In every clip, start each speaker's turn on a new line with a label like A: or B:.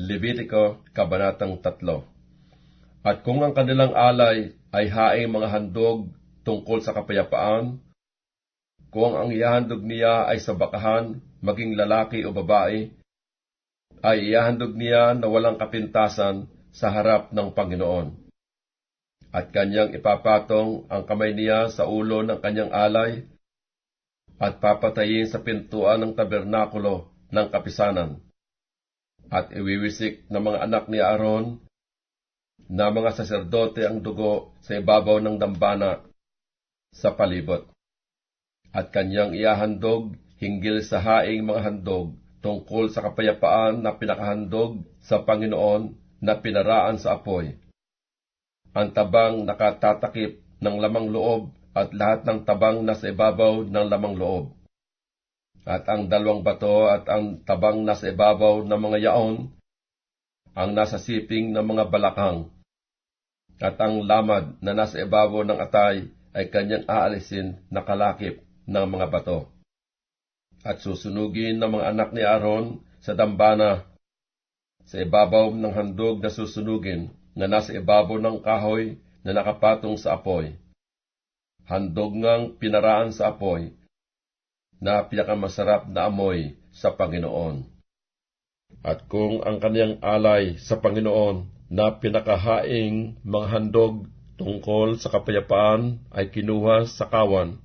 A: Levitico, Kabanatang 3 At kung ang kanilang alay ay haing mga handog tungkol sa kapayapaan, kung ang ihahandog niya ay sa bakahan, maging lalaki o babae, ay ihahandog niya na walang kapintasan sa harap ng Panginoon. At kanyang ipapatong ang kamay niya sa ulo ng kanyang alay, at papatayin sa pintuan ng tabernakulo ng kapisanan at iwiwisik ng mga anak ni Aaron na mga saserdote ang dugo sa ibabaw ng dambana sa palibot. At kanyang iahandog hinggil sa haing mga handog tungkol sa kapayapaan na pinakahandog sa Panginoon na pinaraan sa apoy. Ang tabang nakatatakip ng lamang loob at lahat ng tabang nasa ibabaw ng lamang loob at ang dalawang bato at ang tabang nasa ibabaw ng mga yaon, ang nasa siping ng mga balakang, at ang lamad na nasa ibabaw ng atay ay kanyang aalisin na kalakip ng mga bato. At susunugin ng mga anak ni Aaron sa dambana sa ibabaw ng handog na susunugin na nasa ibabaw ng kahoy na nakapatong sa apoy. Handog ngang pinaraan sa apoy na pinakamasarap na amoy sa Panginoon. At kung ang kaniyang alay sa Panginoon na pinakahaing mga handog tungkol sa kapayapaan ay kinuha sa kawan,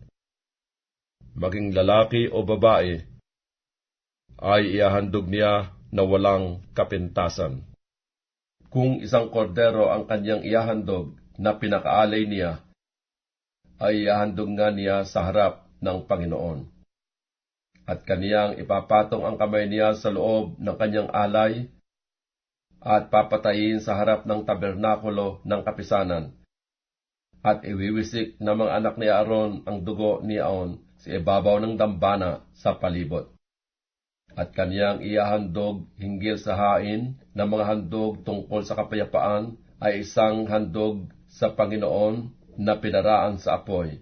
A: maging lalaki o babae, ay iahandog niya na walang kapintasan. Kung isang kordero ang kanyang iahandog na pinakaalay niya, ay iahandog nga niya sa harap ng Panginoon at kaniyang ipapatong ang kamay niya sa loob ng kanyang alay at papatayin sa harap ng tabernakulo ng kapisanan. At iwiwisik ng mga anak ni Aaron ang dugo ni Aon sa ibabaw ng dambana sa palibot. At kaniyang iahandog hinggil sa hain ng mga handog tungkol sa kapayapaan ay isang handog sa Panginoon na pinaraan sa apoy.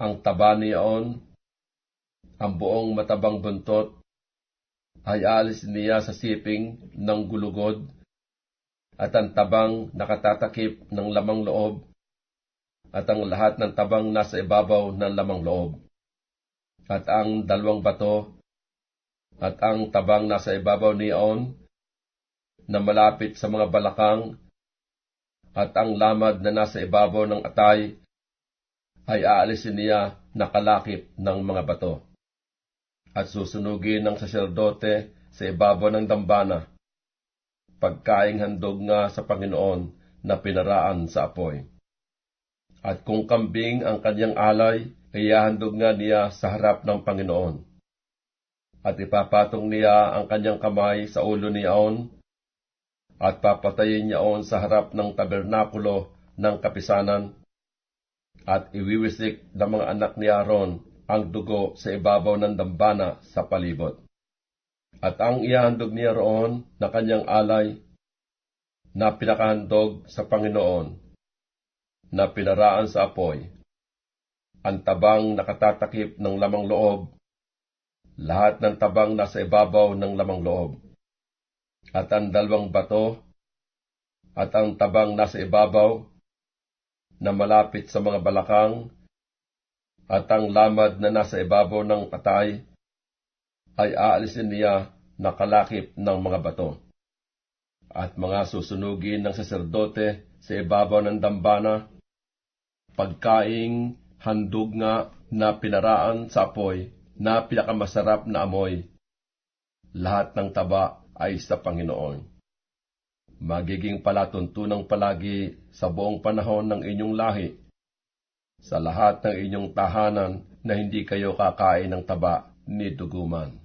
A: Ang taba ni Aon ang buong matabang buntot. Ay alis niya sa siping ng gulugod at ang tabang nakatatakip ng lamang loob at ang lahat ng tabang nasa ibabaw ng lamang loob. At ang dalawang bato at ang tabang nasa ibabaw niyon na malapit sa mga balakang at ang lamad na nasa ibabaw ng atay ay aalisin niya na kalakip ng mga bato at susunugin ng saserdote sa ibabaw ng dambana, pagkaing handog nga sa Panginoon na pinaraan sa apoy. At kung kambing ang kanyang alay, iyahandog nga niya sa harap ng Panginoon. At ipapatong niya ang kanyang kamay sa ulo ni Aon, at papatayin niya on sa harap ng tabernakulo ng kapisanan, at iwiwisik ng mga anak ni Aaron ang dugo sa ibabaw ng dambana sa palibot. At ang ihahandog niya roon na kanyang alay na pinakahandog sa Panginoon na pinaraan sa apoy, ang tabang nakatatakip ng lamang loob, lahat ng tabang nasa ibabaw ng lamang loob, at ang dalawang bato, at ang tabang nasa ibabaw, na malapit sa mga balakang at ang lamad na nasa ibabaw ng patay ay aalisin niya na kalakip ng mga bato. At mga susunugin ng saserdote sa ibabaw ng dambana, pagkaing handog nga na pinaraan sa apoy na pinakamasarap na amoy. Lahat ng taba ay sa Panginoon. Magiging palatuntunang palagi sa buong panahon ng inyong lahi sa lahat ng inyong tahanan na hindi kayo kakain ng taba ni duguman.